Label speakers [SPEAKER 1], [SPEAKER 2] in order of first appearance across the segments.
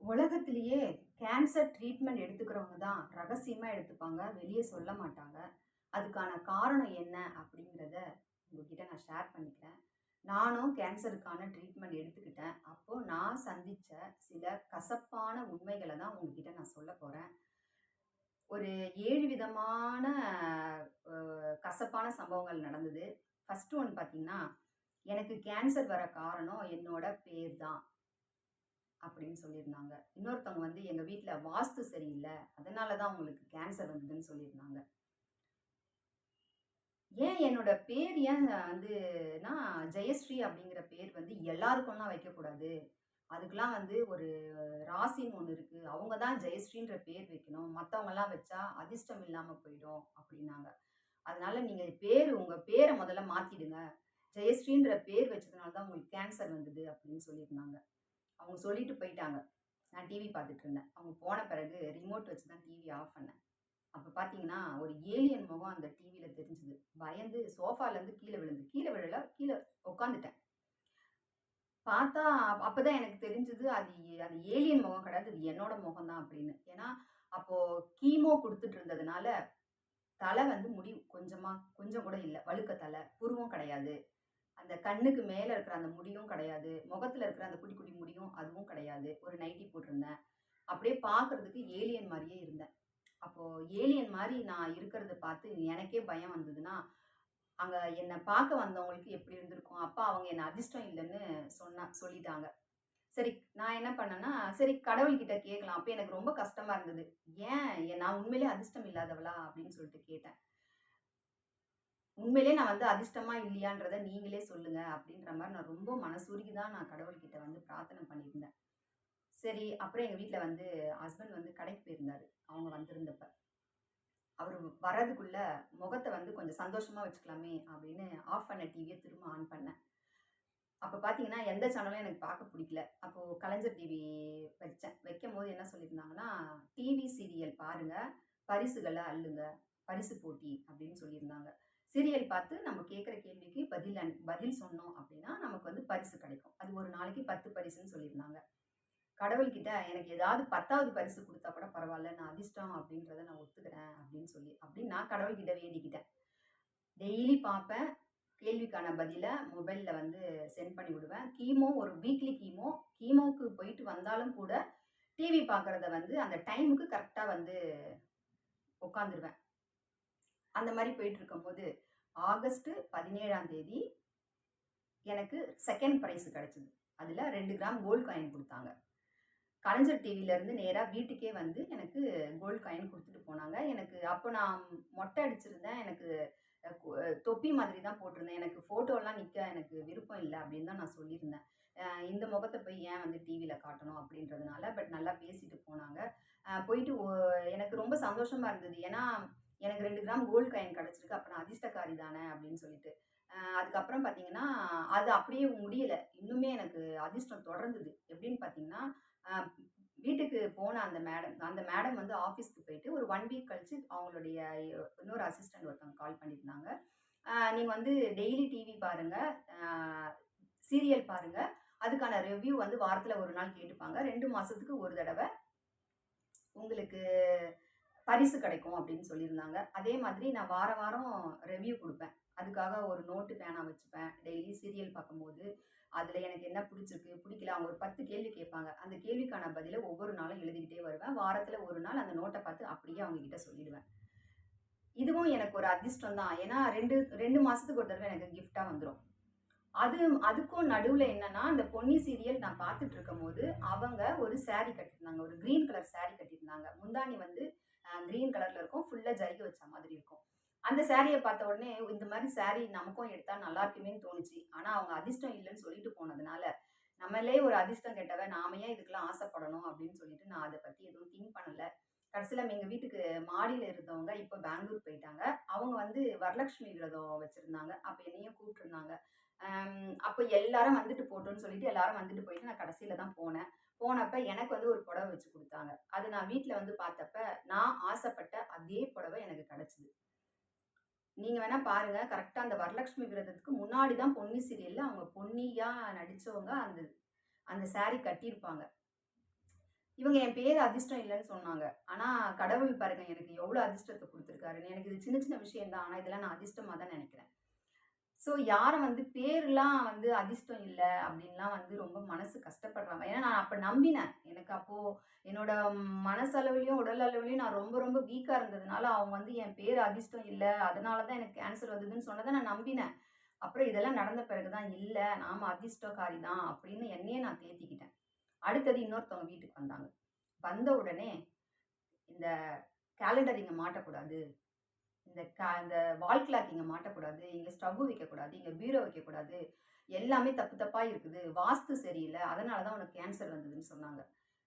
[SPEAKER 1] உலகத்திலேயே cancer treatment எடுத்துக்கிறவங்க தான் ரகசியமாக எடுத்துப்பாங்க. வெளியே சொல்ல மாட்டாங்க. அதுக்கான காரணம் என்ன அப்படிங்கிறத உங்ககிட்ட நான் ஷேர் பண்ணிக்கிறேன். நானும் கேன்சருக்கான ட்ரீட்மெண்ட் எடுத்துக்கிட்டேன். அப்போது நான் சந்தித்த சில கசப்பான உண்மைகளை தான் உங்ககிட்ட நான் சொல்லப் போகிறேன் ஒரு ஏழு விதமான கசப்பான சம்பவங்கள் நடந்தது. ஃபஸ்ட்டு ஒன் பார்த்தீங்கன்னா, எனக்கு கேன்சர் வர காரணம் என்னோட பேர் தான். அப்படின்னு சொல்லியிருந்தாங்க. இன்னொருத்தவங்க வந்து எங்க வீட்டில் வாஸ்து சரியில்லை அதனால தான் அவங்களுக்கு கேன்சர் வந்ததுன்னு சொல்லியிருந்தாங்க. ஏன் என்னோட பேர் ஏன் வந்துனா ஜெயஸ்ரீ அப்படிங்கிற பேர் வந்து எல்லாருக்கும்லாம் வைக்கக்கூடாது. அதுக்கெல்லாம் வந்து ஒரு ராசின்னு ஒன்று இருக்கு. அவங்க தான் ஜெயஸ்ரீன்ற பேர் வைக்கணும். மற்றவங்கலாம் வச்சா அதிர்ஷ்டம் இல்லாமல் போயிடும் அப்படின்னாங்க. அதனால நீங்கள் பேர் உங்கள் பேரை முதல்ல மாற்றிடுங்க ஜெயஸ்ரீன்ற பேர் வச்சதுனால தான் உங்களுக்கு கேன்சர் வந்தது அப்படின்னு சொல்லியிருந்தாங்க. அவங்க சொல்லிட்டு போயிட்டாங்க. நான் டிவி பார்த்துட்டு இருந்தேன். அவங்க போன பிறகு ரிமோட் வச்சு தான் டிவி ஆஃப் பண்ணேன். அப்போ பார்த்தீங்கன்னா, ஒரு ஏலியன் முகம் அந்த டிவியில் தெரிஞ்சது. பயந்து சோஃபாலேருந்து கீழே விழுந்து கீழே விழல, கீழே உட்காந்துட்டேன். பார்த்தா அப்பதான் எனக்கு தெரிஞ்சது அது அது ஏலியன் முகம் கிடையாது. அது என்னோட முகம் தான் அப்படின்னு. ஏன்னா, அப்போது கீமோ கொடுத்துட்டு இருந்ததுனால, தலை வந்து முடி கொஞ்சமாக கொஞ்சம் கூட இல்லை வழுக்க தலை புருவம் கிடையாது. அந்த கண்ணுக்கு மேல இருக்கிற அந்த முடியும் கிடையாது. முகத்துல இருக்கிற அந்த குட்டி குட்டி முடியும் அதுவும் கிடையாது. ஒரு நைட்டி போட்டிருந்தேன். அப்படியே பார்க்கறதுக்கு ஏலியன் மாதிரியே இருந்தேன். அப்போ ஏலியன் மாதிரி நான் இருக்கிறத பார்த்து எனக்கே பயம் வந்ததுன்னா, அங்க என்னை பார்க்க வந்தவங்களுக்கு எப்படி இருந்திருக்கும்? அப்பா அவங்க என்ன அதிர்ஷ்டம் இல்லைன்னு சொன்ன சொல்லிட்டாங்க. சரி நான் என்ன பண்ணேன்னா, சரி கடவுள்கிட்ட கேட்கலாம். அப்போ எனக்கு ரொம்ப கஷ்டமா இருந்தது. ஏன் நான் உண்மையிலேயே அதிர்ஷ்டம் இல்லாதவளா? அப்படின்னு சொல்லிட்டு கேட்டேன். உண்மையிலே நான் வந்து அதிர்ஷ்டமா இல்லையான்றத நீங்களே சொல்லுங்க அப்படின்ற மாதிரி நான் ரொம்ப மனசுருகி தான் நான் கடவுள்கிட்ட வந்து பிரார்த்தனை பண்ணியிருந்தேன். சரி அப்புறம் எங்கள் வீட்டில் வந்து ஹஸ்பண்ட் வந்து கடைக்கு போயிருந்தாரு. அவங்க வந்திருந்தப்ப. அவர் வர்றதுக்குள்ள முகத்தை வந்து கொஞ்சம் சந்தோஷமா வச்சுக்கலாமே அப்படின்னு ஆஃப் பண்ண டிவியை திரும்ப ஆன் பண்ணேன். அப்போ பார்த்தீங்கன்னா, எந்த சேனலும் எனக்கு பார்க்க பிடிக்கல அப்போது கலைஞர் டிவி வச்சேன். வைக்கும்போது என்ன சொல்லியிருந்தாங்கன்னா, "டிவி சீரியல் பாருங்கள் பரிசுகளை அள்ளுங்க. பரிசு போட்டி" அப்படின்னு சொல்லியிருந்தாங்க. சீரியல் பார்த்து நம்ம கேட்குற கேள்விக்கு பதில் பதில் சொன்னோம் அப்படின்னா, நமக்கு வந்து பரிசு கிடைக்கும். அது ஒரு நாளைக்கு 10 பரிசுன்னு சொல்லியிருந்தாங்க. கடவுள்கிட்ட எனக்கு ஏதாவது 10வது பரிசு கொடுத்தா கூட பரவாயில்ல நான் அதிர்ஷ்டம் அப்படின்றத நான் ஒத்துக்கிறேன் அப்படின்னு சொல்லி அப்படின்னு நான் கடவுள்கிட்ட வேண்டிக்கிட்டேன். டெய்லி பார்ப்பேன். கேள்விக்கான பதிலை மொபைலில் வந்து சென்ட் பண்ணி விடுவேன். கீமோ ஒரு வீக்லி கீமோ. கீமோவுக்கு போயிட்டு வந்தாலும் கூட, டிவி பார்க்குறத வந்து அந்த டைமுக்கு கரெக்டாக வந்து உட்காந்துருவேன். அந்த மாரி போயிட்டுருக்கும்போது, ஆகஸ்ட் 17ஆம் தேதி எனக்கு செகண்ட் ப்ரைஸ் கிடச்சிது அதில் ரெண்டு கிராம் கோல்டு காயின் கொடுத்தாங்க கலைஞர் டிவியிலேருந்து நேராக வீட்டுக்கே வந்து எனக்கு கோல்டு காயின் கொடுத்துட்டு போனாங்க. எனக்கு அப்போ நான் மொட்டை அடிச்சிருந்தேன். எனக்கு தொப்பி மாதிரி தான் போட்டிருந்தேன். எனக்கு ஃபோட்டோலாம் நிற்க எனக்கு விருப்பம் இல்லை அப்படின்னு தான் நான் சொல்லியிருந்தேன். இந்த முகத்தை போய் ஏன் வந்து டிவியில் காட்டணும் அப்படின்றதுனால. பட் நல்லா பேசிட்டு போனாங்க. போயிட்டு எனக்கு ரொம்ப சந்தோஷமாக இருந்தது. ஏன்னா, எனக்கு ரெண்டு கிராம் கோல்டு காயின் கிடச்சிருக்கு அப்ப நான் அதிர்ஷ்டக்காரி தானே அப்படின்னு சொல்லிட்டு. அதுக்கப்புறம் பார்த்தீங்கன்னா, அது அப்படியே முடியலை இன்னுமே எனக்கு அதிர்ஷ்டம் தொடர்ந்தது. எப்படின்னு பார்த்தீங்கன்னா, வீட்டுக்கு போன அந்த மேடம் அந்த மேடம் வந்து ஆஃபீஸ்க்கு போயிட்டு ஒரு ஒன் வீக் கழித்து அவங்களுடைய இன்னொரு அசிஸ்டண்ட் ஒருத்தவங்க கால் பண்ணியிருந்தாங்க. நீங்கள் வந்து டெய்லி டிவி பாருங்கள் சீரியல் பாருங்கள் அதுக்கான ரிவ்யூ வந்து வாரத்தில் ஒரு நாள் கேட்டுப்பாங்க. ரெண்டு மாதத்துக்கு ஒரு தடவை உங்களுக்கு பரிசு கிடைக்கும்" அப்படின்னு சொல்லியிருந்தாங்க. அதே மாதிரி நான் வார வாரம் ரிவ்யூ கொடுப்பேன் அதுக்காக ஒரு நோட்டு, பேனா வச்சுப்பேன். டெய்லி சீரியல் பார்க்கும்போது, அதில் எனக்கு என்ன பிடிச்சிருக்கு பிடிக்கல அவங்க ஒரு 10 கேள்வி கேட்பாங்க. அந்த கேள்விக்கான பதிலை ஒவ்வொரு நாளும் எழுதிக்கிட்டே வருவேன். வாரத்தில் ஒரு நாள் அந்த நோட்டை பார்த்து அப்படியே அவங்க கிட்ட சொல்லிடுவேன். இதுவும் எனக்கு ஒரு அதிர்ஷ்டம் தான். ஏன்னா ரெண்டு ரெண்டு மாதத்துக்கு ஒரு தடவை எனக்கு கிஃப்டாக வந்துடும் அது அதுக்கும் நடுவில் என்னன்னா, அந்த பொன்னி சீரியல் நான் பார்த்துட்டு இருக்கும்போது, அவங்க ஒரு சாரி கட்டியிருந்தாங்க. ஒரு க்ரீன் கலர் சாரி கட்டியிருந்தாங்க. முந்தானி வந்து கிரீன் கலர்ல இருக்கும். ஃபுல்லா ஜரிகை வச்ச மாதிரி இருக்கும். அந்த சாரியை பார்த்த உடனே இந்த மாதிரி சாரி நமக்கும் எடுத்தா நல்லா இருக்குமேன்னு தோணுச்சு. ஆனா அவங்க அதிர்ஷ்டம் இல்லைன்னு சொல்லிட்டு போனதுனால, நம்மளே ஒரு அதிர்ஷ்டம் கெட்டவ நாம ஏன் இதுக்கெல்லாம் ஆசைப்படணும் அப்படின்னு சொல்லிட்டு நான் அதை பத்தி எதுவும் திங்க் பண்ணல. கடைசியில் எங்கள் வீட்டுக்கு மாடியில் இருந்தவங்க இப்போ பெங்களூர் போயிட்டாங்க. அவங்க வந்து வரலட்சுமி விரதம் வச்சுருந்தாங்க அப்போ என்னையும் கூப்பிட்டுருந்தாங்க. அப்போ எல்லாரும் வந்துட்டு போட்டோன்னு சொல்லிட்டு எல்லாரும் வந்துட்டு போயிட்டு நான் கடைசியில் தான் போனேன். போனப்ப எனக்கு வந்து ஒரு புடவ வச்சு கொடுத்தாங்க அது நான் வீட்டில் வந்து பார்த்தப்ப, நான் ஆசைப்பட்ட அதே புடவ எனக்கு கிடச்சிது நீங்கள் வேணால் பாருங்க. கரெக்டாக அந்த வரலட்சுமி விரதத்துக்கு முன்னாடி தான் பொன்னி சீரியலில் அவங்க பொன்னியாக நடித்தவங்க அந்த அந்த சாரி கட்டியிருப்பாங்க. இவங்க என் பேர் அதிர்ஷ்டம் இல்லைன்னு சொன்னாங்க. ஆனால் கடவுள் பாருங்க எனக்கு எவ்வளோ அதிர்ஷ்டத்தை கொடுத்துருக்காருன்னு எனக்கு இது சின்ன சின்ன விஷயம் தான். ஆனால் இதெல்லாம் நான் அதிர்ஷ்டமாக தான் நினைக்கிறேன் ஸோ யாரை வந்து பேர்லாம் வந்து அதிர்ஷ்டம் இல்லை அப்படின்லாம் வந்து ரொம்ப மனசு கஷ்டப்படுறாங்க. ஏன்னா நான் அப்போ நம்பினேன். எனக்கு அப்போது என்னோட மனசளவுலையும் உடல் அளவுலையும் நான் ரொம்ப ரொம்ப வீக்காக இருந்ததுனால, அவங்க வந்து என் பேர் அதிர்ஷ்டம் இல்லை அதனால தான் எனக்கு கேன்சர் வந்ததுன்னு சொன்னதை நான் நம்பினேன். அப்புறம் இதெல்லாம் நடந்த பிறகு தான், இல்லை நாம அதிர்ஷ்டக்காரி தான் அப்படின்னு என்னையே நான் தேத்திக்கிட்டேன். அடுத்தது இன்னொருத்தவங்க வீட்டுக்கு வந்தாங்க. வந்த உடனே, இந்த கேலண்டர் இங்கே மாட்டக்கூடாது. இந்த க இந்த வால் கிளாக் இங்கே மாட்டக்கூடாது. இங்கே ஸ்டவ் வைக்கக்கூடாது. இங்கே பீரோ வைக்கக்கூடாது. எல்லாமே தப்பு தப்பாக இருக்குது. வாஸ்து சரியில்லை அதனால தான் உனக்கு கேன்சர் வந்ததுன்னு சொன்னாங்க.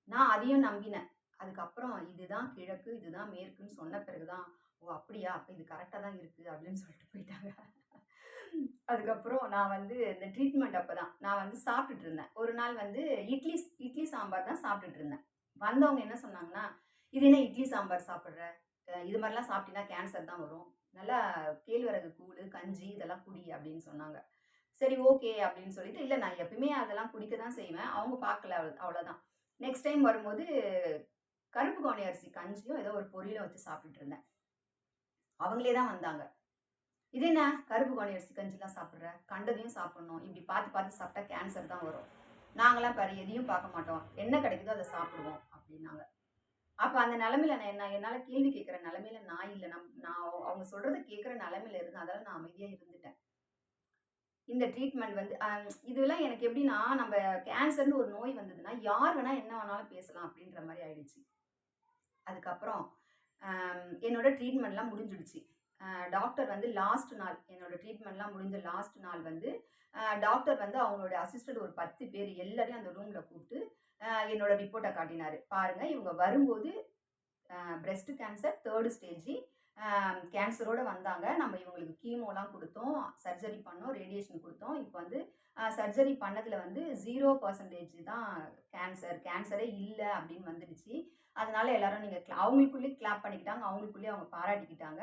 [SPEAKER 1] நான் அதையும் நம்பினேன். அதுக்கப்புறம் இதுதான் கிழக்கு, இதுதான் மேற்குன்னு சொன்ன பிறகு தான், ஓ! அப்படியா? அப்போ இது கரெக்டாக தான் இருக்குது அப்படின்னு சொல்லிட்டு போயிட்டாங்க. அதுக்கப்புறம் நான் வந்து இந்த ட்ரீட்மெண்ட் அப்போ தான் நான் வந்து சாப்பிட்டுட்டு இருந்தேன். ஒரு நாள் வந்து இட்லி இட்லி சாம்பார் தான் சாப்பிட்டுட்டு இருந்தேன். வந்தவங்க என்ன சொன்னாங்கன்னா, "இது என்ன இட்லி சாம்பார் சாப்பிட்ற இது மாதிரிலாம் சாப்பிட்டீங்கன்னா கேன்சர் தான் வரும். நல்லா கேழ்வரகு கூழ் கஞ்சி இதெல்லாம் குடி" அப்படின்னு சொன்னாங்க. சரி ஓகே அப்படின்னு சொல்லிட்டு, இல்லை நான் எப்பயுமே அதெல்லாம் குடிக்க தான் செய்வேன். அவங்க பார்க்கல அவ்வளோதான். நெக்ஸ்ட் டைம் வரும்போது கருப்பு கவுனி அரிசி கஞ்சியும், ஏதோ ஒரு பொரியலும் வச்சு சாப்பிட்டுட்டு இருந்தேன். அவங்களே தான் வந்தாங்க. "இது என்ன கருப்பு கவுனி அரிசி கஞ்சிலாம் சாப்பிட்ற கண்டதையும் சாப்பிடணும். இப்படி பார்த்து பார்த்து சாப்பிட்டா கேன்சர் தான் வரும். நாங்களாம் பாரு எதையும் பார்க்க மாட்டோம். என்ன கிடைக்குதோ அதை சாப்பிடுவோம்" அப்படின்னாங்க. அப்ப அந்த நிலமையில நான் என்ன என்னால கேள்வி கேட்கிற நிலமையில நான் இல்லை நம் நான் அவங்க சொல்றத கேட்கிற நிலமையில இருந்தேன். அதனால நான் அமைதியா இருந்துட்டேன். இந்த ட்ரீட்மெண்ட் வந்து இதெல்லாம் எனக்கு எப்படின்னா, நம்ம கேன்சர்னு ஒரு நோய் வந்ததுன்னா, யார் வேணா என்ன வேணாலும் பேசலாம் அப்படின்ற மாதிரி ஆயிடுச்சு. அதுக்கப்புறம் என்னோட ட்ரீட்மெண்ட்லாம் முடிஞ்சிடுச்சு. டாக்டர் வந்து லாஸ்ட் நாள் என்னோட ட்ரீட்மெண்ட்லாம் முடிஞ்ச லாஸ்ட் நாள் வந்து, டாக்டர் வந்து அவங்களோட அசிஸ்டன்ட் ஒரு 10 பேர் எல்லாரையும் அந்த ரூமில் கூப்பிட்டு என்னோட ரிப்போர்ட்டை காட்டினார் பாருங்கள் இவங்க வரும்போது அ பிரஸ்ட் கேன்சர் தேர்டு ஸ்டேஜ். கேன்சரோடு வந்தாங்க. நம்ம இவங்களுக்கு கீமோலாம் கொடுத்தோம் சர்ஜரி பண்ணோம். ரேடியேஷன் கொடுத்தோம் இப்போ வந்து சர்ஜரி பண்ணதில் வந்து ஜீரோ பர்சன்டேஜ் தான் கேன்சர். கேன்சரே இல்லை அப்படின்னு வந்துடுச்சு. அதனால எல்லாரும் நீங்கள் அவங்களுக்குள்ளேயே கிளாப் பண்ணிக்கிட்டாங்க. அவங்களுக்குள்ளேயே அவங்க பாராட்டிக்கிட்டாங்க.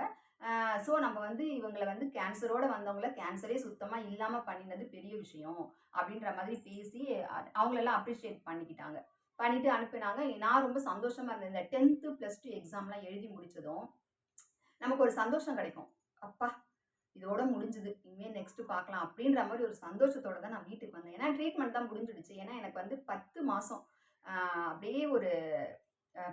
[SPEAKER 1] ஸோ நம்ம வந்து இவங்கள வந்து கேன்சரோட வந்தவங்கள கேன்சரே சுத்தமாக இல்லாமல் பண்ணினது பெரிய விஷயம். அப்படின்ற மாதிரி பேசி அ அவங்களெல்லாம் அப்ரிஷியேட் பண்ணிக்கிட்டாங்க. பண்ணிட்டு அனுப்பினாங்க. நான் ரொம்ப சந்தோஷமா இருந்தேன். இந்த டென்த்து ப்ளஸ் டூ எக்ஸாம்லாம் எழுதி முடிச்சதும், நமக்கு ஒரு சந்தோஷம் கிடைக்கும். அப்பா! இதோட முடிஞ்சுது. இனிமேல் நெக்ஸ்ட் பார்க்கலாம் அப்படின்ற மாதிரி ஒரு சந்தோஷத்தோட தான் நான் வீட்டுக்கு வந்தேன். ஏன்னா ட்ரீட்மெண்ட் தான் முடிஞ்சிடுச்சு. ஏன்னா எனக்கு வந்து பத்து மாதம் அப்படியே ஒரு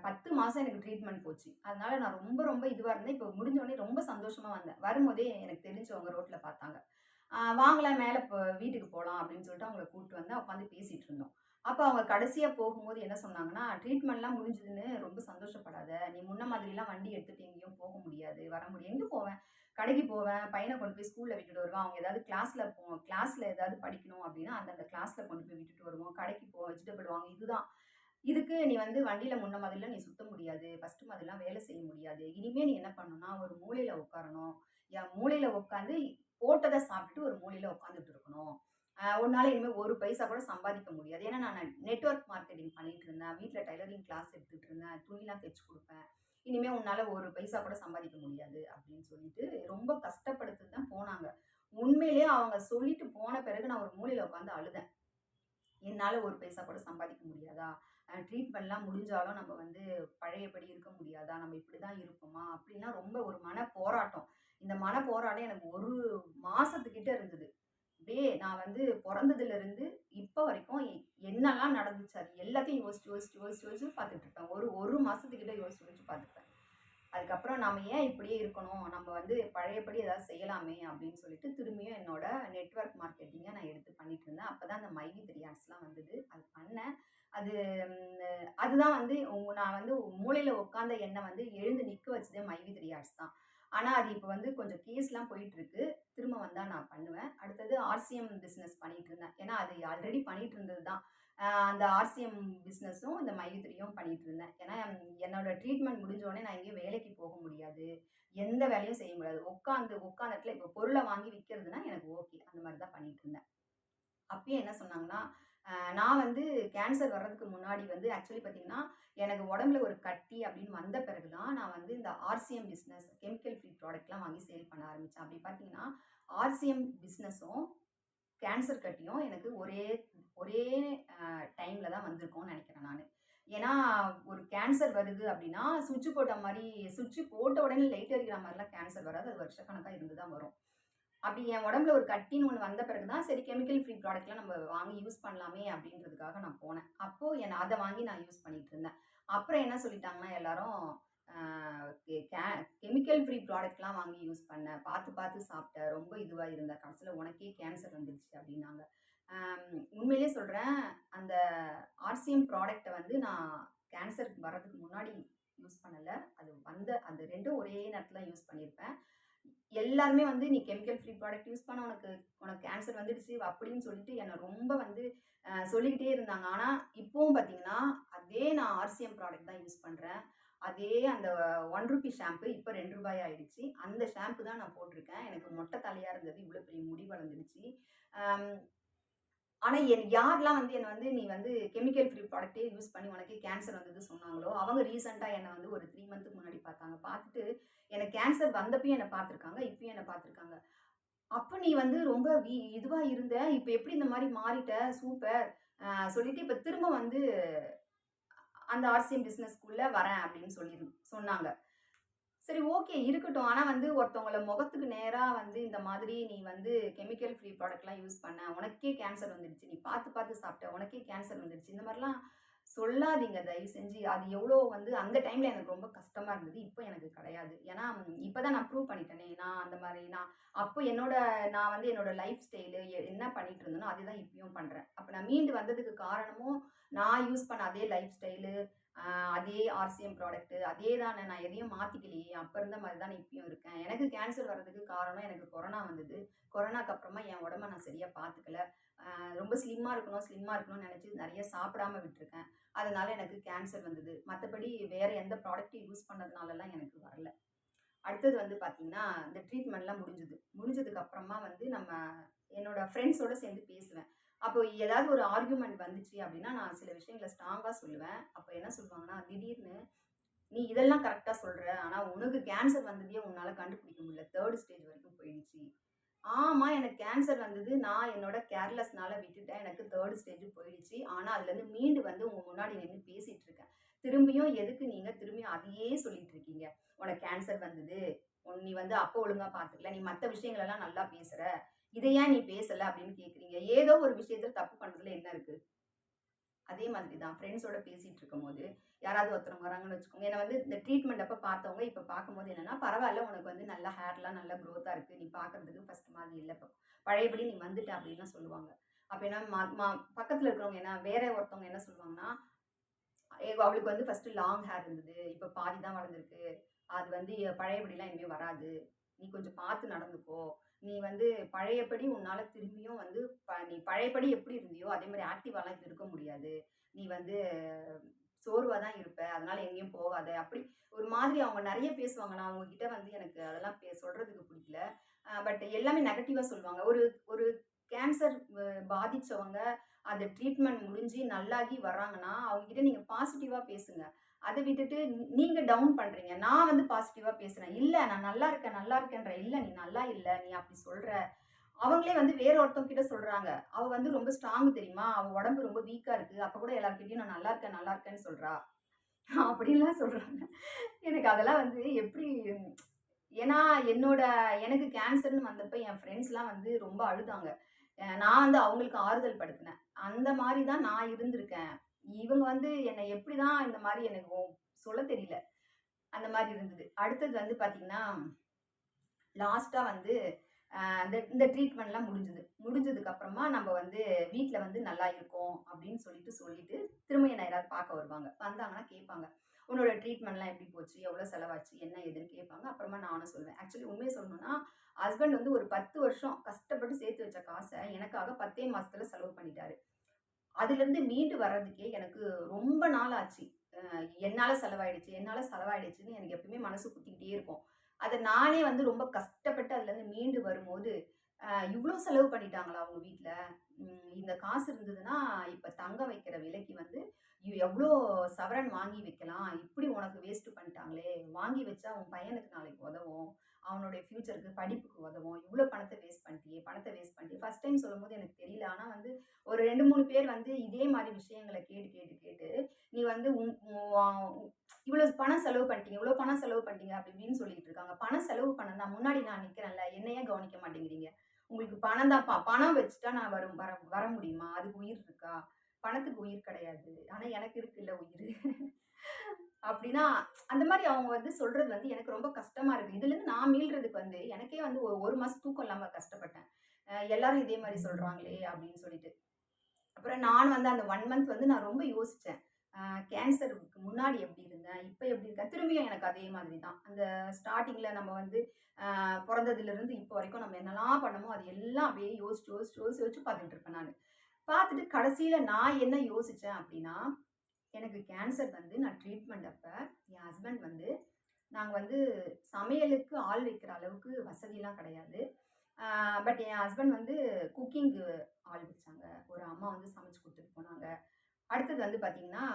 [SPEAKER 1] பத்து மாதம் எனக்கு ட்ரீட்மெண்ட் போச்சு. அதனால நான் ரொம்ப ரொம்ப இதுவாக இருந்தேன். இப்போ முடிஞ்சோடனே ரொம்ப சந்தோஷமாக வந்தேன். வரும்போதே எனக்கு தெரிஞ்சவங்க ரோட்டில் பார்த்தாங்க. வாங்கலாம் மேலே இப்போ வீட்டுக்கு போகலாம் அப்படின்னு சொல்லிட்டு அவங்கள கூப்பிட்டு வந்து உட்காந்து பேசிகிட்டு இருந்தோம். அப்போ அவங்க கடைசியாக போகும்போது என்ன சொன்னாங்கன்னா, "ட்ரீட்மெண்ட்லாம் முடிஞ்சுதுன்னு ரொம்ப சந்தோஷப்படாத. நீ முன்ன மாதிரிலாம் வண்டி எடுத்துகிட்டு எங்கேயும் போக முடியாது, வர முடியும் எங்கே போவேன்? கடைக்கு போவேன். பையனை கொண்டு போய் ஸ்கூலில் விட்டுட்டு வருவேன். அவங்க ஏதாவது கிளாஸில் போவோம் கிளாஸில் ஏதாவது படிக்கணும் அப்படின்னா, அந்தந்த கிளாஸில் கொண்டு போய் விட்டுட்டு வருவோம். கடைக்கு போவோம் வெஜிடபிள் வாங்க. இதுதான். இதுக்கு நீ வந்து வண்டியில முன்ன மாதிரிலாம் நீ சுத்த முடியாது. ஃபர்ஸ்ட் மாதிரிலாம் வேலை செய்ய முடியாது. இனிமே நீ என்ன பண்ணணும்னா, ஒரு மூலையில உட்காரணும். என் மூலையில உட்காந்து போட்டதை சாப்பிட்டுட்டு ஒரு மூலையில உட்காந்துட்டு இருக்கணும். அ உன்னால இனிமேல் ஒரு பைசா கூட சம்பாதிக்க முடியாது." ஏன்னா நான் நெட்வொர்க் மார்க்கெட்டிங் பண்ணிட்டு இருந்தேன். வீட்டில் டைலரிங் கிளாஸ் எடுத்துட்டு இருந்தேன். துணிலாம் தைச்சு கொடுப்பேன் இனிமேல் உன்னால் ஒரு பைசா கூட சம்பாதிக்க முடியாது." அப்படின்னு சொல்லிட்டு ரொம்ப கஷ்டப்படுத்து தான் போனாங்க. உண்மையிலேயே அவங்க சொல்லிட்டு போன பிறகு நான் ஒரு மூலையில் உட்காந்து அழுதேன். என்னால் ஒரு பைசா கூட சம்பாதிக்க முடியாதா? ட்ரீட்மெண்ட்லாம் முடிஞ்சாலும் நம்ம வந்து பழையபடி இருக்க முடியாதா? நம்ம இப்படி தான் இருப்போமா? அப்படின்லாம் ரொம்ப ஒரு மன போராட்டம். இந்த மன போராட்டம் எனக்கு ஒரு மாதத்துக்கிட்ட இருந்தது. அப்படியே நான் வந்து பிறந்ததுலேருந்து இப்போ வரைக்கும் எ நடந்துச்சு அது எல்லாத்தையும் யோசிச்சு, யோசிச்சு, யோசிச்சு, யோசிச்சு பார்த்துட்டு இருப்பேன். ஒரு ஒரு மாதத்துக்கிட்ட யோசிச்சு, யோசிச்சு பார்த்துப்பேன். அதுக்கப்புறம் நாம் ஏன் இப்படியே இருக்கணும்? நம்ம வந்து பழையபடி ஏதாவது செய்யலாமே அப்படின்னு சொல்லிட்டு, திரும்பியும் என்னோட நெட்வொர்க் மார்க்கெட்டிங்கை நான் எடுத்து பண்ணிட்டு இருந்தேன். அப்போ தான் அந்த மைவி த்ரீ ஆட்ஸ்லாம் வந்தது. அது பண்ணேன். அது அதுதான் வந்து உங்க நான் வந்து மூளையில் உட்காந்த எண்ணெய் வந்து எழுந்து நிற்க வச்சதே மைவி 3 தான். ஆனால் அது இப்போ வந்து கொஞ்சம் கேஸ்லாம் போயிட்டுருக்கு. திரும்ப வந்தால் நான் பண்ணுவேன். அடுத்தது ஆர்சிஎம் பிஸ்னஸ் பண்ணிகிட்டு இருந்தேன். ஏன்னா அது ஆல்ரெடி பண்ணிகிட்டு இருந்தது தான். அந்த ஆர்சிஎம் பிஸ்னஸும் இந்த மைவி 3யும் பண்ணிட்டு இருந்தேன். ஏன்னா என்னோட ட்ரீட்மெண்ட் முடிஞ்சோடனே நான் எங்கேயும் வேலைக்கு போக முடியாது. எந்த வேலையும் செய்ய முடியாது. உட்காந்து உட்காந்த இடத்துல இப்போ பொருளை வாங்கி விற்கிறதுனா எனக்கு ஓகே. அந்த மாதிரி தான் பண்ணிகிட்டு இருந்தேன். அப்பயும் என்ன சொன்னாங்கன்னா, நான் வந்து கேன்சர் வர்றதுக்கு முன்னாடி வந்து ஆக்சுவலி பார்த்தீங்கன்னா, எனக்கு உடம்புல ஒரு கட்டி அப்படின்னு வந்த பிறகு தான் நான் வந்து இந்த ஆர்சிஎம் பிஸ்னஸ் கெமிக்கல் ஃப்ரீ ப்ராடக்ட்லாம் வாங்கி சேல் பண்ண ஆரம்பித்தேன் அப்படி பார்த்தீங்கன்னா, ஆர்சிஎம் பிஸ்னஸும் கேன்சர் கட்டியும் எனக்கு ஒரே ஒரே டைமில் தான் வந்திருக்கும்னு நினைக்கிறேன் நான். ஏன்னா ஒரு கேன்சர் வருது அப்படின்னா சுவிட்ச் போட்ட மாதிரி சுவிட்ச் போட்ட உடனே லைட் அடிக்கிற மாதிரிலாம் கேன்சர் வராது. அது வருஷக்கணக்காக இருந்து தான் வரும். அப்படி என் உடம்புல ஒரு கட்டின்னு ஒன்று வந்த பிறகு தான் சரி கெமிக்கல் ஃப்ரீ ப்ராடக்ட்லாம் நம்ம வாங்கி யூஸ் பண்ணலாமே அப்படின்றதுக்காக நான் போனேன். அப்போது என்னை அதை வாங்கி நான் யூஸ் பண்ணிகிட்டு இருந்தேன். அப்புறம் என்ன சொல்லிட்டாங்கன்னா எல்லாரும் கெமிக்கல் ஃப்ரீ ப்ராடக்ட்லாம் வாங்கி யூஸ் பண்ண பார்த்து பார்த்து சாப்பிட்ட ரொம்ப இதுவாக இருந்த கடைசியில் உனக்கே கேன்சர் வந்துடுச்சு அப்படின்னாங்க. உண்மையிலே சொல்கிறேன் அந்த ஆர்சிஎம் ப்ராடக்டை வந்து நான் கேன்சருக்கு வர்றதுக்கு முன்னாடி யூஸ் பண்ணலை. அது வந்த அந்த ரெண்டும் ஒரே நேரத்தில் யூஸ் பண்ணியிருப்பேன் எல்லாருமே வந்து நீ கெமிக்கல் ஃப்ரீ ப்ராடக்ட் யூஸ் பண்ண உனக்கு உனக்கு கேன்சர் வந்துடுச்சு அப்படின்னு சொல்லிட்டு என்னை ரொம்ப வந்து சொல்லிக்கிட்டே இருந்தாங்க. ஆனால் இப்போவும் பார்த்தீங்கன்னா அதே நான் ஆர்சிஎம் ப்ராடக்ட் தான் யூஸ் பண்ணுறேன் அதே அந்த ஒன் ருபி ஷாம்பு இப்போ ரெண்டு ரூபாய் ஆயிடுச்சு. அந்த ஷாம்பு தான் நான் போட்டிருக்கேன். எனக்கு மொட்டை தலையாக இருந்தது. இவ்வளோ பெரிய முடி வளர்ந்துடுச்சு. ஆனால் என் யாரெல்லாம் வந்து என்னை வந்து நீ வந்து கெமிக்கல் ஃப்ரீ ப்ராடக்ட்டே யூஸ் பண்ணி உனக்கே கேன்சர் வந்தது சொன்னாங்களோ அவங்க ரீசெண்டாக என்னை வந்து ஒரு த்ரீ மந்த்துக்கு முன்னாடி பார்த்தாங்க. பார்த்துட்டு எனக்கு கேன்சர் வந்தப்பயும் என்னை பார்த்துருக்காங்க இப்பயும் என்னை பார்த்துருக்காங்க. அப்போ நீ வந்து ரொம்ப வீ இதுவாக இருந்த இப்போ எப்படி இந்த மாதிரி மாறிட்ட? சூப்பர் சொல்லிட்டு இப்போ திரும்ப வந்து அந்த ஆர்சிஎம் பிஸ்னஸ் ஸ்கூலில் வரேன் அப்படின்னு சொல்லி சொன்னாங்க. சரி ஓகே. இருக்கட்டும். ஆனால் வந்து ஒருத்தவங்கள முகத்துக்கு நேராக வந்து இந்த மாதிரி நீ வந்து கெமிக்கல் ஃப்ரீ ப்ராடக்ட்லாம் யூஸ் பண்ண உனக்கே கேன்சர் வந்துடுச்சு நீ பார்த்து பார்த்து சாப்பிட்ட உனக்கே கேன்சர் வந்துடுச்சு இந்த மாதிரிலாம் சொல்லாதீங்க. தயவு செஞ்சு அது எவ்வளோ வந்து அந்த டைமில் எனக்கு ரொம்ப கஷ்டமாக இருந்தது. இப்போ எனக்கு கிடையாது. ஏன்னா இப்போ தான் நான் ப்ரூவ் பண்ணிட்டேனே. நான் அந்த மாதிரி நான் அப்போ என்னோட நான் வந்து என்னோட லைஃப் ஸ்டைலு என்ன பண்ணிட்டு இருந்தேனோ அதே தான் இப்பயும் பண்ணுறேன் அப்போ நான் மீண்டு வந்ததுக்கு காரணமும் நான் யூஸ் பண்ண அதே லைஃப் ஸ்டைலு அதே ஆர்சிஎம் ப்ராடக்ட்டு அதே தானே நான் எதையும் மாற்றிக்கலையே அப்போ இருந்த மாதிரி தான் இப்பயும் இருக்கேன். எனக்கு கேன்சர் வர்றதுக்கு காரணம் எனக்கு கொரோனா வந்தது. கொரோனாக்கு அப்புறமா என் உடம்ப நான் சரியாக பார்த்துக்கல ரொம்ப ஸ்லிம்மாக இருக்கணும் ஸ்லிம்மாக இருக்கணும்னு நினச்சி நிறைய சாப்பிடாம விட்டுருக்கேன். அதனால எனக்கு கேன்சர் வந்தது. மற்றபடி வேறு எந்த ப்ராடக்ட்டையும் யூஸ் பண்ணதுனாலலாம் எனக்கு வரல. அடுத்தது வந்து பார்த்தீங்கன்னா இந்த ட்ரீட்மெண்ட்லாம் முடிஞ்சுது. முடிஞ்சதுக்கு அப்புறமா வந்து நம்ம என்னோட ஃப்ரெண்ட்ஸோட சேர்ந்து பேசுவேன். அப்போ ஏதாவது ஒரு ஆர்குமெண்ட் வந்துச்சு அப்படின்னா நான் சில விஷயங்களை ஸ்ட்ராங்காக சொல்லுவேன். அப்போ என்ன சொல்லுவாங்கன்னா திடீர்னு நீ இதெல்லாம் கரெக்டாக சொல்கிற ஆனால் உனக்கு கேன்சர் வந்ததே உன்னால் கண்டுபிடிக்க முடியல. தேர்ட் ஸ்டேஜ் வரைக்கும் போயிடுச்சு. ஆமாம் எனக்கு கேன்சர் வந்தது. நான் என்னோட கேர்லெஸ்னால விட்டுட்டேன். எனக்கு தேர்ட் ஸ்டேஜ் போயிடுச்சு. ஆனால் அதுலேருந்து மீண்டு வந்து உங்கள் முன்னாடி நின்று பேசிகிட்டு இருக்கேன். திரும்பியும் எதுக்கு நீங்கள் திரும்பியும் அதையே சொல்லிட்டு இருக்கீங்க? உனக்கு கேன்சர் வந்தது. உன் நீ வந்து அப்போ ஒழுங்காக பார்த்துக்கல. நீ மற்ற விஷயங்களெல்லாம் நல்லா பேசுகிற இதை ஏன் நீ பேசலை அப்படின்னு கேட்குறீங்க ஏதோ ஒரு விஷயத்தில் தப்பு பண்றதுல என்ன இருக்குது அதே மாதிரி தான் ஃப்ரெண்ட்ஸோட பேசிகிட்டு இருக்கும்போது யாராவது ஒருத்தர் வராங்கன்னு வச்சுக்கோங்க. என்னை வந்து இந்த ட்ரீட்மெண்ட் அப்போ பார்த்தவங்க இப்போ பார்க்கும்போது என்னென்னா பரவாயில்ல உனக்கு வந்து நல்ல ஹேர்லாம் நல்ல க்ரோத்தாக இருக்குது நீ பார்க்குறதுக்கு ஃபஸ்ட் மாதிரி இல்லை இப்போ. பழையபடி நீ வந்துட்ட அப்படின்லாம் சொல்லுவாங்க. அப்போ என்ன மா மா பக்கத்தில் இருக்கிறவங்க என்ன வேற ஒருத்தவங்க என்ன சொல்லுவாங்கன்னா அவளுக்கு வந்து ஃபஸ்ட்டு லாங் ஹேர் இருந்தது. இப்போ பாதி தான் வளர்ந்துருக்கு. அது வந்து பழையபடிலாம் இனிமேல் வராது. நீ கொஞ்சம் பார்த்து நடந்துக்கோ. நீ வந்து பழையபடி உன்னால் திரும்பியும் வந்து ப நீ பழையபடி எப்படி இருந்தியோ அதே மாதிரி ஆக்டிவாலாம் இருக்க முடியாது. நீ வந்து சோர்வாக தான் இருப்ப. அதனால எங்கேயும் போகாத. அப்படி ஒரு மாதிரி அவங்க நிறைய பேசுவாங்க. நான் அவங்க கிட்ட வந்து எனக்கு அதெல்லாம் பே சொல்கிறதுக்கு பிடிக்கல. பட் எல்லாமே நெகட்டிவாக சொல்லுவாங்க. ஒரு ஒரு கேன்சர் பாதித்தவங்க அந்த ட்ரீட்மெண்ட் முடிஞ்சு நல்லாகி வர்றாங்கன்னா அவங்ககிட்ட நீங்கள் பாசிட்டிவாக பேசுங்க. அதை விட்டுட்டு நீங்கள் டவுன் பண்ணுறீங்க நான் வந்து பாசிட்டிவாக பேசுகிறேன் இல்லை நான் நல்லா இருக்கேன் நல்லா இருக்கேன்ற இல்லை நீ நல்லா இல்லை நீ அப்படி சொல்கிற அவங்களே வந்து வேற ஒருத்தவங்க கிட்ட சொல்கிறாங்க அவள் வந்து ரொம்ப ஸ்ட்ராங் தெரியுமா? அவள் உடம்பு ரொம்ப வீக்காக இருக்குது அப்போ கூட எல்லாருக்கிட்டையும் நான் நல்லா இருக்கேன் நல்லா இருக்கேன்னு சொல்கிறா அப்படின்லாம் சொல்கிறாங்க எனக்கு அதெல்லாம் வந்து எப்படி ஏன்னா என்னோட எனக்கு கேன்சர்னு வந்தப்போ என் ஃப்ரெண்ட்ஸ்லாம் வந்து ரொம்ப அழுதாங்க. நான் வந்து அவங்களுக்கு ஆறுதல் படுத்தினேன். அந்த மாதிரி தான் நான் இருந்திருக்கேன். இவங்க வந்து என்னை எப்படி தான் இந்த மாதிரி எனக்கு சொல்ல தெரியல. அந்த மாதிரி இருந்தது. அடுத்தது வந்து பார்த்தீங்கன்னா லாஸ்ட்டாக வந்து அந்த இந்த இந்த ட்ரீட்மெண்ட்லாம் முடிஞ்சது. முடிஞ்சதுக்கு அப்புறமா நம்ம வந்து வீட்டில் வந்து நல்லா இருக்கோம் அப்படின்னு சொல்லிட்டு சொல்லிட்டு திரும்ப என்ன யாராவது பார்க்க வருவாங்க. வந்தாங்கன்னா கேட்பாங்க. உன்னோட ட்ரீட்மெண்ட்லாம் எப்படி போச்சு? எவ்வளோ செலவாச்சு? என்ன ஏதுன்னு கேட்பாங்க. அப்புறமா நானும் சொல்லுவேன் ஆக்சுவலி உண்மையை சொல்லணும்னா ஹஸ்பண்ட் வந்து ஒரு பத்து வருஷம் கஷ்டப்பட்டு சேர்த்து வச்ச காசை எனக்காக பத்தே மாதத்தில் செலவு பண்ணிட்டாரு. அதுலேருந்து மீண்டு வர்றதுக்கே எனக்கு ரொம்ப நாள் ஆச்சு என்னால் செலவாயிடுச்சு என்னால் செலவாயிடுச்சுன்னு எனக்கு எப்பவுமே மனசு குத்திக்கிட்டே இருக்கும். அதை நானே வந்து ரொம்ப கஷ்டப்பட்டு அதுலேருந்து மீண்டு வரும்போது இவ்வளோ செலவு பண்ணிட்டாங்களா அவங்க வீட்டில் இந்த காசு இருந்ததுன்னா இப்போ தங்க வைக்கிற விலைக்கு வந்து எவ்வளோ சவரன் வாங்கி வைக்கலாம். இப்படி உனக்கு வேஸ்ட் பண்ணிட்டாங்களே! வாங்கி வச்சா உன் பையனுக்கு நாளைக்கு உதவும். அவனுடைய ஃப்யூச்சருக்கு படிப்புக்கு உதவும். இவ்வளோ பணத்தை வேஸ்ட் பண்ணிட்டியே! பணத்தை வேஸ்ட் பண்ணிட்டு ஃபர்ஸ்ட் டைம் சொல்லும்போது எனக்கு தெரியல. ஆனால் வந்து ஒரு 2, 3 பேர் வந்து இதே மாதிரி விஷயங்களை கேட்டு, கேட்டு, கேட்டு நீ வந்து இவ்வளோ பணம் செலவு பண்ணிட்டீங்க, இவ்வளோ பணம் செலவு பண்ணிட்டீங்க அப்படி இப்படின்னு சொல்லிட்டு இருக்காங்க. பணம் செலவு பண்ணனா முன்னாடி நான் நிற்கிறேன்ல என்னையே கவனிக்க மாட்டேங்கிறீங்க? உங்களுக்கு பணம் தான் ப பணம் வச்சுட்டா நான் வரும் வர வர முடியுமா? அதுக்கு உயிர் இருக்கா? பணத்துக்கு உயிர் கிடையாது. ஆனா எனக்கு இருக்குல்ல உயிர் அப்படின்னா அந்த மாதிரி அவங்க வந்து சொல்றது வந்து எனக்கு ரொம்ப கஷ்டமா இருக்கு. இதுலேருந்து நான் மீள்றதுக்கு வந்து எனக்கே வந்து ஒரு 1 மாசம் தூக்கம் இல்லாம கஷ்டப்பட்டேன். எல்லாரும் இதே மாதிரி சொல்றாங்களே அப்படின்னு சொல்லிட்டு. அப்புறம் நான் வந்து அந்த ஒன் மந்த் வந்து நான் ரொம்ப யோசிச்சேன். கேன்சருக்கு முன்னாடி எப்படி இருந்தேன்? இப்போ எப்படி இருக்கேன்? திரும்பியும் எனக்கு அதே மாதிரி தான். அந்த ஸ்டார்டிங்கில் நம்ம வந்து பிறந்ததுலேருந்து இப்போ வரைக்கும் நம்ம என்னெல்லாம் பண்ணமோ அது எல்லாம் அப்படியே யோசிச்சு, யோசிச்சு, யோசிச்சு, யோசிச்சு பார்த்துட்டு இருப்பேன் நான் பார்த்துட்டு கடைசியில் நான் என்ன யோசித்தேன் அப்படின்னா, எனக்கு கேன்சர் வந்து நான் ட்ரீட்மெண்ட் அப்போ என் ஹஸ்பண்ட் வந்து நாங்கள் வந்து சமையலுக்கு ஆள் வைக்கிற அளவுக்கு வசதியெலாம் கிடையாது. பட் என் ஹஸ்பண்ட் வந்து குக்கிங்க்கு ஆள் வச்சாங்க. ஒரு அம்மா வந்து சமைச்சு கொடுத்துட்டு போனாங்க. அடுத்தது வந்து பார்த்திங்கன்னா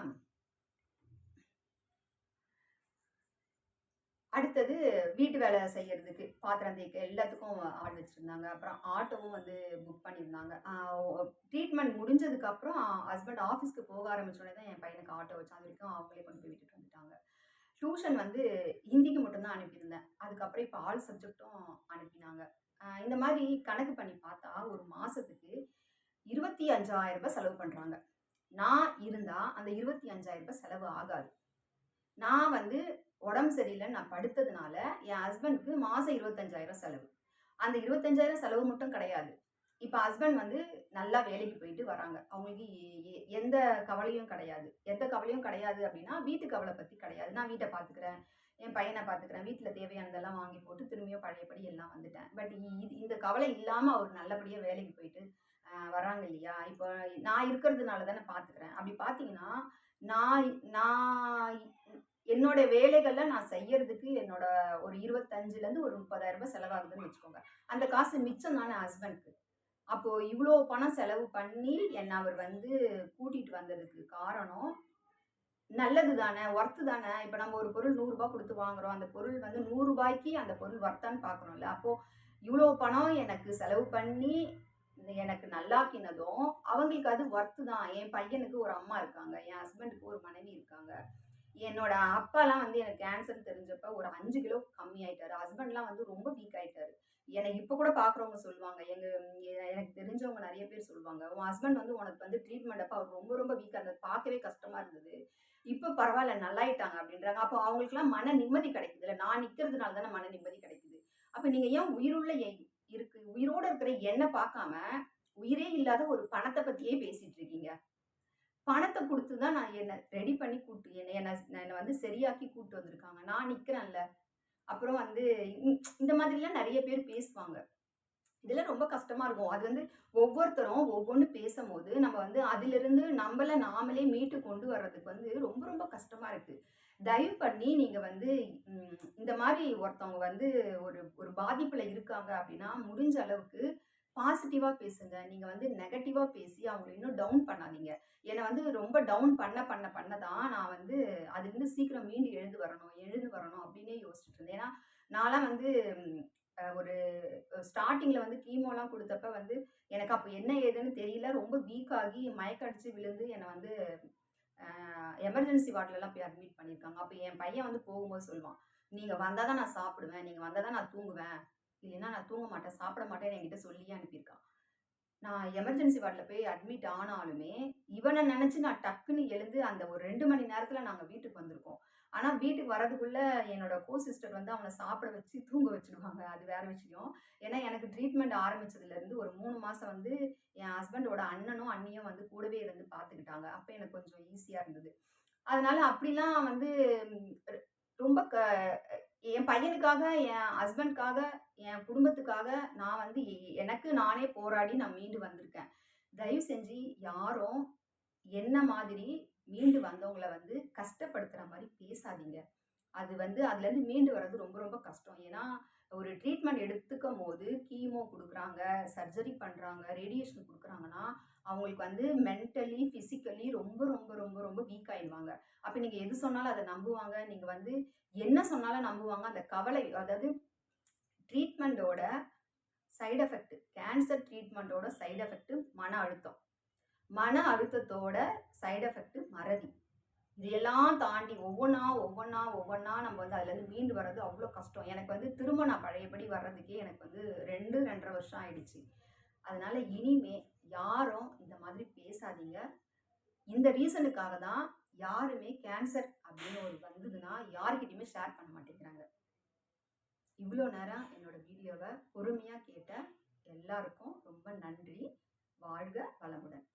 [SPEAKER 1] அடுத்தது வீட்டு வேலை செய்யறதுக்கு, பாத்திரம் தேய்க்க எல்லாத்துக்கும் ஆள் வச்சிருந்தாங்க. அப்புறம் ஆட்டோவும் வந்து புக் பண்ணியிருந்தாங்க. ட்ரீட்மெண்ட் முடிஞ்சதுக்கு அப்புறம் ஹஸ்பண்ட் ஆஃபீஸ்க்கு போக ஆரம்பிச்சோடனே தான் என் பையனுக்கு ஆட்டோ வச்சேன். அது வரைக்கும் அவங்களே கொண்டு போய் விட்டுட்டு வந்துட்டாங்க. டியூஷன் வந்து ஹிந்திக்கு மட்டும்தான் அனுப்பியிருந்தேன். அதுக்கப்புறம் இப்போ ஆல் சப்ஜெக்ட்டும் அனுப்பினாங்க. இந்த மாதிரி கணக்கு பண்ணி பார்த்தா, ஒரு மாதத்துக்கு இருபத்தி அஞ்சாயிரம் ரூபாய் செலவு பண்ணுறாங்க நான் இருந்தால் அந்த இருபத்தி அஞ்சாயிரம் ரூபாய் செலவு ஆகாது. நான் வந்து உடம்பு சரியில்லை நான் படுத்ததுனால, என் ஹஸ்பண்ட்க்கு மாதம் இருபத்தஞ்சாயிரம் செலவு. அந்த 25,000 செலவு மட்டும் கிடையாது. இப்போ ஹஸ்பண்ட் வந்து நல்லா வேலைக்கு போயிட்டு வராங்க. அவங்களுக்கு எந்த கவலையும் கிடையாது. எந்த கவலையும் கிடையாது அப்படின்னா, வீட்டு கவலை பற்றி கிடையாது. நான் வீட்டை பார்த்துக்கிறேன். என் பையனை பார்த்துக்கிறேன். வீட்டில் தேவையானதெல்லாம் வாங்கி போட்டு திரும்பியும் பழையபடி எல்லாம் வந்துட்டேன். பட் இது இந்த கவலை இல்லாமல் அவர் நல்லபடியாக வேலைக்கு போயிட்டு வராங்க இல்லையா? இப்போ நான் இருக்கிறதுனால தானே பார்த்துக்கிறேன். அப்படி பார்த்தீங்கன்னா, நான் நான் என்னோட வேலைகள நான் செய்யறதுக்கு என்னோட ஒரு 25லருந்து ஒரு முப்பதாயிரம் ரூபாய் செலவாகுதுன்னு வச்சுக்கோங்க. அந்த காசு மிச்சம் தானே ஹஸ்பண்ட்க்கு. அப்போ இவ்வளோ பணம் செலவு பண்ணி என்னை அவர் வந்து கூட்டிட்டு வந்ததுக்கு காரணம், நல்லது தானே, ஒர்த்து தானே. இப்போ நம்ம ஒரு பொருள் நூறுரூபா கொடுத்து வாங்குறோம். அந்த பொருள் வந்து நூறுரூபாய்க்கு அந்த பொருள் ஒர்த்தான்னு பார்க்கணும்ல. அப்போ இவ்வளோ பணம் எனக்கு செலவு பண்ணி எனக்கு நல்லாக்கினதும், அவங்களுக்கு அது ஒர்த்து தான். என் பையனுக்கு ஒரு அம்மா இருக்காங்க. என் ஹஸ்பண்டுக்கு ஒரு மனைவி இருக்காங்க. என்னோட அப்பாலாம் வந்து எனக்கு கேன்சர் தெரிஞ்சப்ப ஒரு அஞ்சு கிலோ கம்மியாயிட்டாரு. ஹஸ்பண்ட்லாம் வந்து ரொம்ப வீக் ஆயிட்டாரு. எனக்கு இப்போ கூட பார்க்குறவங்க சொல்லுவாங்க. எங்க எனக்கு தெரிஞ்சவங்க நிறைய பேர் சொல்லுவாங்க. "உன் ஹஸ்பண்ட் வந்து உனக்கு வந்து ட்ரீட்மெண்ட் அப்போ அவர் ரொம்ப ரொம்ப வீக்காக இருந்தாரு. பார்க்கவே கஷ்டமா இருந்தது. இப்போ பரவாயில்ல நல்லாயிட்டாங்க" அப்படின்றாங்க. அப்போ அவங்களுக்கெல்லாம் மன நிம்மதி கிடைக்குதுல்ல. நான் நிற்கிறதுனால தானே மன நிம்மதி கிடைக்குது. அப்போ நீங்கள் ஏன் உயிருள்ள இருக்கு உயிரோட இருக்கிற என்ன பார்க்காம, உயிரே இல்லாத ஒரு பணத்தை பத்தியே பேசிட்டு இருக்கீங்க? பணத்தை கொடுத்து தான் நான் என்னை ரெடி பண்ணி கூட்டு என்னை என்னை என்னை வந்து சரியாக்கி கூப்பிட்டு வந்திருக்காங்க. நான் நிற்கிறேன்ல அப்புறம் வந்து இந் இந்த மாதிரிலாம் நிறைய பேர் பேசுவாங்க. இதெல்லாம் ரொம்ப கஷ்டமா இருக்கும். அது வந்து ஒவ்வொருத்தரும் ஒவ்வொன்று பேசும்போது நம்ம வந்து அதிலிருந்து நம்மளை நாமளே மீட்டு கொண்டு வர்றதுக்கு வந்து ரொம்ப ரொம்ப கஷ்டமா இருக்கு. தயவு பண்ணி நீங்க வந்து இந்த மாதிரி ஒருத்தவங்க வந்து ஒரு ஒரு பாதிப்புல இருக்காங்க அப்படின்னா, முடிஞ்ச அளவுக்கு பாசிட்டிவாக பேசுங்க. நீங்கள் வந்து நெகட்டிவாக பேசி அவங்களை இன்னும் டவுன் பண்ணாதீங்க. என்னை வந்து ரொம்ப டவுன் பண்ண பண்ண பண்ண தான் நான் வந்து அதுலேருந்து சீக்கிரம் மீண்டு எழுந்து வரணும், எழுந்து வரணும் அப்படின்னே யோசிச்சுட்டு இருந்தேன். ஏன்னா, நான்லாம் வந்து ஒரு ஸ்டார்டிங்கில் வந்து கீமோலாம் கொடுத்தப்ப வந்து எனக்கு அப்போ என்ன ஏதுன்னு தெரியல. ரொம்ப வீக் ஆகி மயக்கம் விழுந்து என்னை வந்து எமர்ஜென்சி வார்டிலலாம் போய் அட்மிட் பண்ணியிருக்காங்க. அப்போ என் பையன் வந்து போகும்போது சொல்லுவான், நீங்கள் வந்தால் தான் நான் சாப்பிடுவேன். நீங்கள் வந்தால் தான் நான் தூங்குவேன். இல்லைன்னா நான் தூங்க மாட்டேன், சாப்பிட மாட்டேன்னு" என்கிட்ட சொல்லியே அனுப்பியிருக்கான். நான் எமர்ஜென்சி வார்டில் போய் அட்மிட் ஆனாலுமே, இவனை நினச்சி நான் டக்குன்னு எழுந்து அந்த ஒரு ரெண்டு மணி நேரத்தில் நாங்கள் வீட்டுக்கு வந்திருக்கோம். ஆனால் வீட்டுக்கு வரதுக்குள்ள என்னோட கோ சிஸ்டர் வந்து அவனை சாப்பிட வச்சு தூங்க வச்சுருவாங்க அது வேற விஷயம். ஏன்னா எனக்கு ட்ரீட்மெண்ட் ஆரம்பிச்சதுலேருந்து ஒரு மூணு மாதம் வந்து என் ஹஸ்பண்டோட அண்ணனும், அண்ணியும் வந்து கூடவே இருந்து பார்த்துக்கிட்டாங்க. அப்போ எனக்கு கொஞ்சம் ஈஸியாக இருந்தது. அதனால அப்படிலாம் வந்து ரொம்ப க என் பையனுக்காக, என் ஹஸ்பண்ட்காக, என் குடும்பத்துக்காக நான் வந்து எனக்கு நானே போராடி நான் மீண்டு வந்திருக்கேன். தயவு செஞ்சு யாரும் என்ன மாதிரி மீண்டு வந்தவங்களை வந்து கஷ்டப்படுத்துகிற மாதிரி பேசாதீங்க. அது வந்து அதுலேருந்து மீண்டு வர்றது ரொம்ப ரொம்ப கஷ்டம். ஏன்னா, ஒரு ட்ரீட்மெண்ட் எடுத்துக்கும் போது கீமோ கொடுக்குறாங்க சர்ஜரி பண்ணுறாங்க ரேடியேஷன் கொடுக்குறாங்கன்னா அவங்களுக்கு வந்து மென்டலி ஃபிசிக்கலி ரொம்ப ரொம்ப ரொம்ப ரொம்ப வீக் ஆயிடுவாங்க. அப்போ நீங்கள் எது சொன்னாலும் அதை நம்புவாங்க. நீங்கள் வந்து என்ன சொன்னாலும் நம்புவாங்க. அந்த கவலை அதாவது ட்ரீட்மெண்ட்டோட சைடு எஃபெக்ட் கேன்சர் ட்ரீட்மெண்ட்டோட சைடு எஃபெக்ட் மன அழுத்தம். மன அழுத்தத்தோட சைடு எஃபெக்ட் மறதி. இதையெல்லாம் தாண்டி ஒவ்வொன்றா ஒவ்வொன்றா ஒவ்வொன்றா நம்ம வந்து அதுலேருந்து மீண்டு வர்றது அவ்வளோ கஷ்டம். எனக்கு வந்து திரும்ப நான் பழையபடி வர்றதுக்கே எனக்கு வந்து ரெண்டு ரெண்டரை வருஷம் ஆயிடுச்சு. அதனால இனிமே யாரும் இந்த மாதிரி பேசாதீங்க. இந்த ரீசனுக்காக தான் யாருமே கேன்சர் அப்படின்னு ஒரு வந்ததுன்னா யாருக்கிட்டையுமே ஷேர் பண்ண மாட்டேங்கிறாங்க. இவ்வளோ நேரம் என்னோட வீடியோவை பொறுமையாக கேட்ட எல்லாருக்கும் ரொம்ப நன்றி. வாழ்க வளமுடன்.